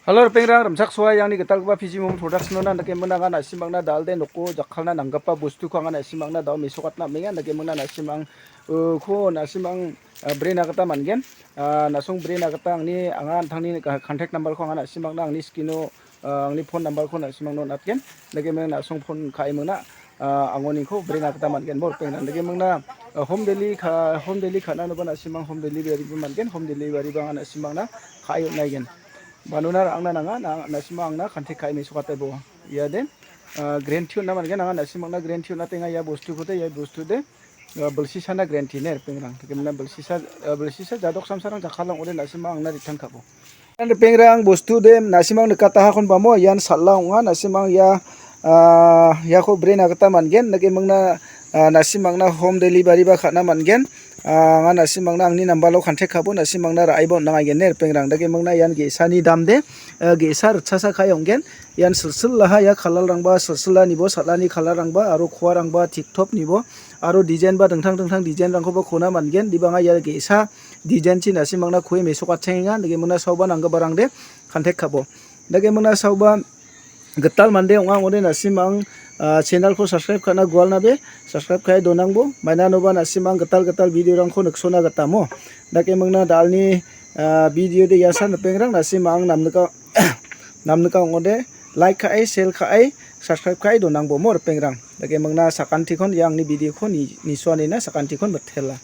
Halo pengrang ramsak suai yang ni getal gua fiji mom production na nake mena ngana simang na dalde noko jakhalna nanggapa bustu ko ngana simang na daw misukat na menga nake mena na simang uh, ko na simang uh, brain agata mangen uh, nasung brain agata angni angan thangni contact number ko ngana simang na angni skino angni phone number ko na simang no natken nake mena nasung phone kai mena uh, angoni ko brain agata mangen bor pengrang nake mena uh, home delivery kha home delivery khana no bana simang home delivery mangen home delivery bang ana simang na khayo naigen banunar angna nanga na nasima angna khanthi khai mi sukatai bo. Ya de grand tiu na mangen anga nasima angna grand tiu na tenga ya bostu kote ya bostu de belsi sana grand tiu ner pengrang kemna belsi sa belsi sa jadok samsarang jakhalang ore nasima angna return khabo and pengrang bostu de nasima angna kata hakon bamo yan sallang nga nasima ya ah, ya ko brain agata mangen nage mangna Ah, nasimangna home daily delivery ba khana mangen anga ah, nasimangna angni number lo khante khabo nasimangna ra aibo nangai gen ner pengrang. Dake mangna yan ge sani damde ah, ge sar chasa khayong gen. Yan sulsul la ya khalal rang ba sulsul la ni bo satla ni khalal rang ba aro khuwa ba tik top ni bo. Aro design ba dangthang dangthang design rang ko ba khona mangen dibanga yar ge sa design chi kue khoi me suka chenga dake mangna sauba nangga barang de khante khabo dake mangna sauba getal mande ong ong de nasimang Ah, channel ko subscribe karna gual nabe subscribe kaya donang bo. Maina noba nasi mang getal getal video rang ko nuksona getamo nake mangna dal ni ah, video de yasa nepeng rang nasi mang nam nuka nam nuka ngode like kai sel kai subscribe kai donang bo mor pengrang nake mangna sakanti kon yang ni video ko ni ni suani na sakanti kon betela